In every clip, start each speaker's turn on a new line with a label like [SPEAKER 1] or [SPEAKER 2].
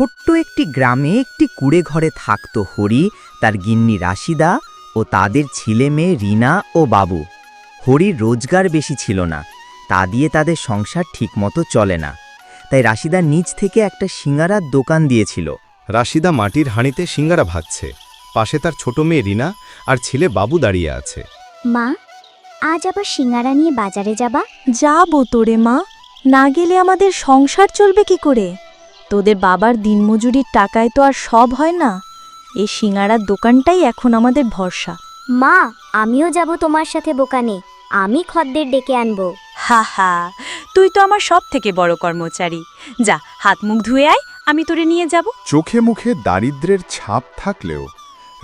[SPEAKER 1] ছোট্ট একটি গ্রামে একটি কুড়ে ঘরে থাকত হরি তার গিন্নি রাশিদা ও তাদের ছেলে মেয়ে রিনা ও বাবু। হরির রোজগার বেশি ছিল না তা দিয়ে তাদের সংসার ঠিকমতো চলে না। তাই রাশিদা নিজ থেকে একটা সিঙ্গারার দোকান দিয়েছিল।
[SPEAKER 2] রাশিদা মাটির হাঁড়িতে সিঙ্গারা ভাজছে। পাশে তার ছোট মেয়ে রিনা আর ছেলে বাবু দাঁড়িয়ে আছে।
[SPEAKER 3] মা আজ আবার সিঙ্গারা নিয়ে বাজারে যাবা?
[SPEAKER 4] যাব তোরে মা। না গেলে আমাদের সংসার চলবে কি করে? তোদের বাবার দিনমজুরির টাকায় তো আর সব হয় না। এই সিঙাড়ার দোকানটাই এখন আমাদের ভরসা।
[SPEAKER 3] মা আমিও যাব তোমার সাথে বোকানে। আমি খদ্দের ডেকে আনব।
[SPEAKER 4] হা হা তুই তো আমার সব থেকে বড় কর্মচারী। যা হাত মুখ ধুয়ে আয় আমি তোরে নিয়ে যাব।
[SPEAKER 5] চোখে মুখে দারিদ্র্যের ছাপ থাকলেও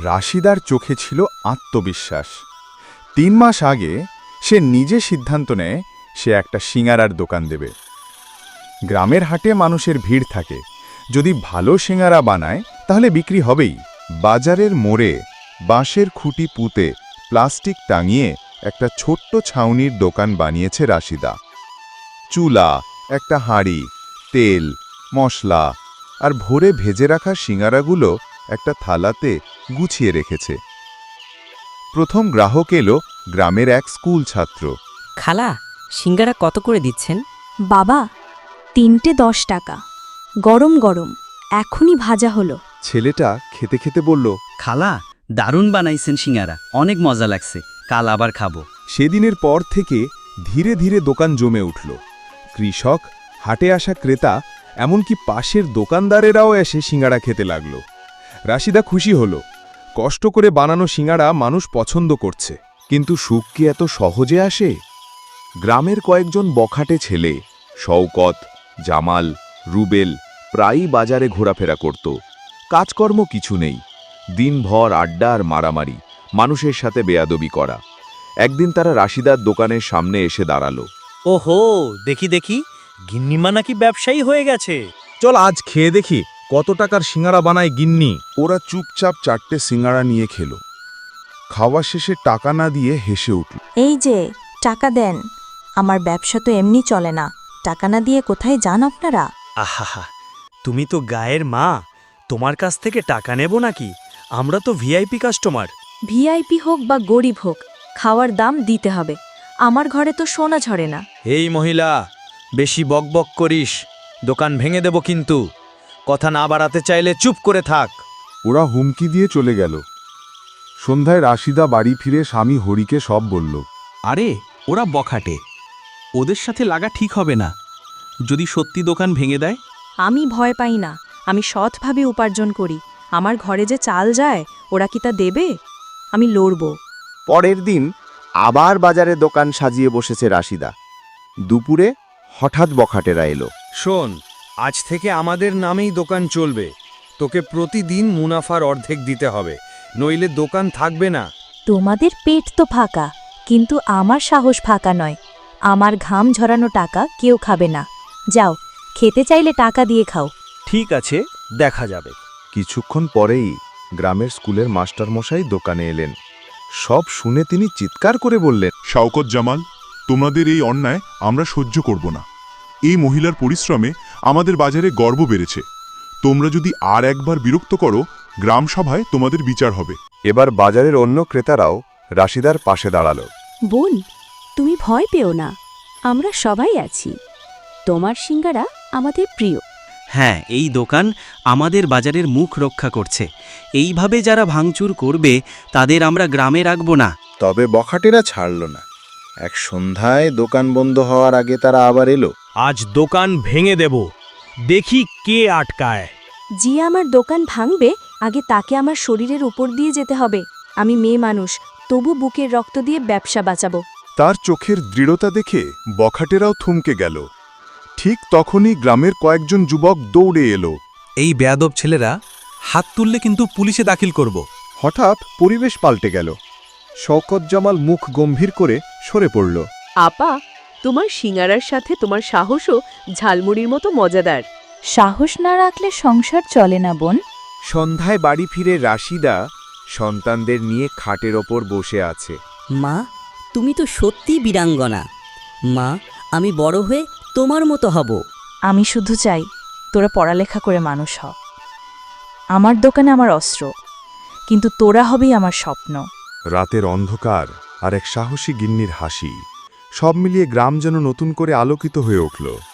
[SPEAKER 5] রাশিদার চোখে ছিল আত্মবিশ্বাস। তিন মাস আগে সে নিজে সিদ্ধান্ত নেয় সে একটা সিঙারার দোকান দেবে। গ্রামের হাটে মানুষের ভিড় থাকে। যদি ভালো সিঙারা বানায় তাহলে বিক্রি হবেই। বাজারের মোড়ে বাঁশের খুঁটি পুঁতে প্লাস্টিক টাঙিয়ে একটা ছোট্ট ছাউনির দোকান বানিয়েছে রাশিদা। চুলা একটা হাঁড়ি তেল মশলা আর ভোরে ভেজে রাখা সিঙারাগুলো একটা থালাতে গুছিয়ে রেখেছে। প্রথম গ্রাহক এলো গ্রামের এক স্কুল ছাত্র।
[SPEAKER 6] খালা সিঙ্গারা কত করে দিচ্ছেন?
[SPEAKER 4] বাবা তিনটে দশ টাকা। গরম গরম। এখনই ভাজা হলো।
[SPEAKER 5] ছেলেটা খেতে খেতে বলল
[SPEAKER 7] খালা দারুণ বানাইছেন সিঙ্গারা। অনেক মজা লাগছে। কাল আবার খাব।
[SPEAKER 5] সেদিনের পর থেকে ধীরে ধীরে দোকান জমে উঠল। কৃষক হাটে আসা ক্রেতা এমনকি পাশের দোকানদারেরাও এসে সিঙ্গাড়া খেতে লাগল। রাশিদা খুশি হল। কষ্ট করে বানানো সিঙ্গাড়া মানুষ পছন্দ করছে। কিন্তু সুখ কি এত সহজে আসে? গ্রামের কয়েকজন বখাটে ছেলে শওকত জামাল রুবেল প্রায়ই বাজারে ঘোরাফেরা করত। কাজকর্ম কিছু নেই। দিনভর আড্ডা আর মারামারি মানুষের সাথে বেয়াদবি করা। একদিন তারা রাশিদার দোকানের সামনে এসে দাঁড়াল।
[SPEAKER 8] ওহো দেখি দেখি গিন্নিমা নাকি ব্যবসায়ী হয়ে গেছে।
[SPEAKER 5] চল আজ খেয়ে দেখি কত টাকার সিঙ্গারা বানায় গিন্নি। ওরা চুপচাপ চারটে সিঙ্গারা নিয়ে খেলো। খাওয়া শেষে টাকা না দিয়ে হেসে উঠল।
[SPEAKER 4] এই যে টাকা দেন। আমার ব্যবসা তো এমনি চলে না। টাকা না দিয়ে কোথায় যান আপনারা?
[SPEAKER 8] আহাহা তুমি তো গায়ের মা। তোমার কাছ থেকে টাকা নেব নাকি? আমরা তো ভিআইপি কাস্টমার।
[SPEAKER 4] ভিআইপি হোক বা গরিব হোক খাওয়ার দাম দিতে হবে। আমার ঘরে তো সোনা ঝরে না।
[SPEAKER 8] এই মহিলা বেশি বকবক করিস। দোকান ভেঙে দেব কিন্তু। কথা না বাড়াতে চাইলে চুপ করে থাক।
[SPEAKER 5] ওরা হুমকি দিয়ে চলে গেল। সন্ধ্যায় রাশিদা বাড়ি ফিরে স্বামী হরিকে সব বলল।
[SPEAKER 9] আরে ওরা বখাটে। ওদের সাথে লাগা ঠিক হবে না। যদি সত্যি দোকান ভেঙে দেয়?
[SPEAKER 4] আমি ভয় পাই না। আমি সৎভাবে উপার্জন করি। আমার ঘরে যে চাল যায় ওরা কি তা দেবে? আমি লড়ব।
[SPEAKER 2] পরের দিন আবার বাজারে দোকান সাজিয়ে বসেছে রাশিদা। দুপুরে হঠাৎ বখাটেরা এলো।
[SPEAKER 8] শোন আজ থেকে আমাদের নামেই দোকান চলবে। তোকে প্রতিদিন মুনাফার অর্ধেক দিতে হবে। নইলে দোকান থাকবে না।
[SPEAKER 4] তোমাদের পেট তো ফাঁকা কিন্তু আমার সাহস ফাঁকা নয়। আমার ঘাম ঝরানো টাকা কেউ খাবে না। যাও খেতে চাইলে টাকা দিয়ে খাও।
[SPEAKER 8] ঠিক আছে দেখা যাবে।
[SPEAKER 5] কিছুক্ষণ পরেই গ্রামের স্কুলের মাস্টারমশাই দোকানে এলেন। সব শুনে তিনি চিৎকার করে বললেন
[SPEAKER 10] শওকত জামাল তোমাদের এই অন্যায় আমরা সহ্য করব না। এই মহিলার পরিশ্রমে আমাদের বাজারে গর্ব বেড়েছে। তোমরা যদি আর একবার বিরক্ত করো গ্রাম সভায় তোমাদের বিচার হবে।
[SPEAKER 5] এবার বাজারের অন্য ক্রেতারাও রাশিদার পাশে দাঁড়াল।
[SPEAKER 4] বোন তুমি ভয় পেও না। আমরা সবাই আছি। তোমার সিঙ্গারা আমাদের প্রিয়।
[SPEAKER 7] হ্যাঁ এই দোকান আমাদের বাজারের মুখ রক্ষা করছে। এইভাবে যারা ভাঙচুর করবে তাদের আমরা গ্রামে রাখব না।
[SPEAKER 5] তবে বখাটেরা ছাড়ল না। এক সন্ধ্যায় দোকান বন্ধ হওয়ার আগে তারা আবার এলো।
[SPEAKER 8] আজ দোকান ভেঙে দেব। দেখি কে আটকায়।
[SPEAKER 4] যে আমার দোকান ভাঙবে আগে তাকে আমার শরীরের উপর দিয়ে যেতে হবে। আমি মেয়ে মানুষ তবু বুকের রক্ত দিয়ে ব্যবসা বাঁচাবো।
[SPEAKER 5] তার চোখের দৃঢ়তা দেখে বখাটেরাও থমকে গেল। ঠিক তখনই গ্রামের কয়েকজন যুবক দৌড়ে এলো।
[SPEAKER 9] এই বেয়াদব ছেলেরা হাত তুললে কিন্তু পুলিশে দাখিল করব।
[SPEAKER 5] হঠাৎ পরিবেশ পাল্টে গেল। শওকত জামাল মুখ গম্ভীর করে সরে পড়ল।
[SPEAKER 11] আপা তোমার সিঙ্গারার সাথে তোমার সাহসও ঝালমুড়ির মতো মজাদার।
[SPEAKER 4] সাহস না রাখলে সংসার চলে না বোন।
[SPEAKER 2] সন্ধ্যায় বাড়ি ফিরে রাশিদা সন্তানদের নিয়ে খাটের ওপর বসে আছে।
[SPEAKER 6] মা তুমি তো সত্যি বীরাঙ্গনা। মা আমি বড় হয়ে তোমার মতো হব।
[SPEAKER 4] আমি শুধু চাই তোরা পড়ালেখা করে মানুষ হ। আমার দোকানে আমার অস্ত্র কিন্তু তোরা হবেই আমার স্বপ্ন।
[SPEAKER 5] রাতের অন্ধকার আর এক সাহসী গিন্নির হাসি সব মিলিয়ে গ্রাম যেন নতুন করে আলোকিত হয়ে উঠল।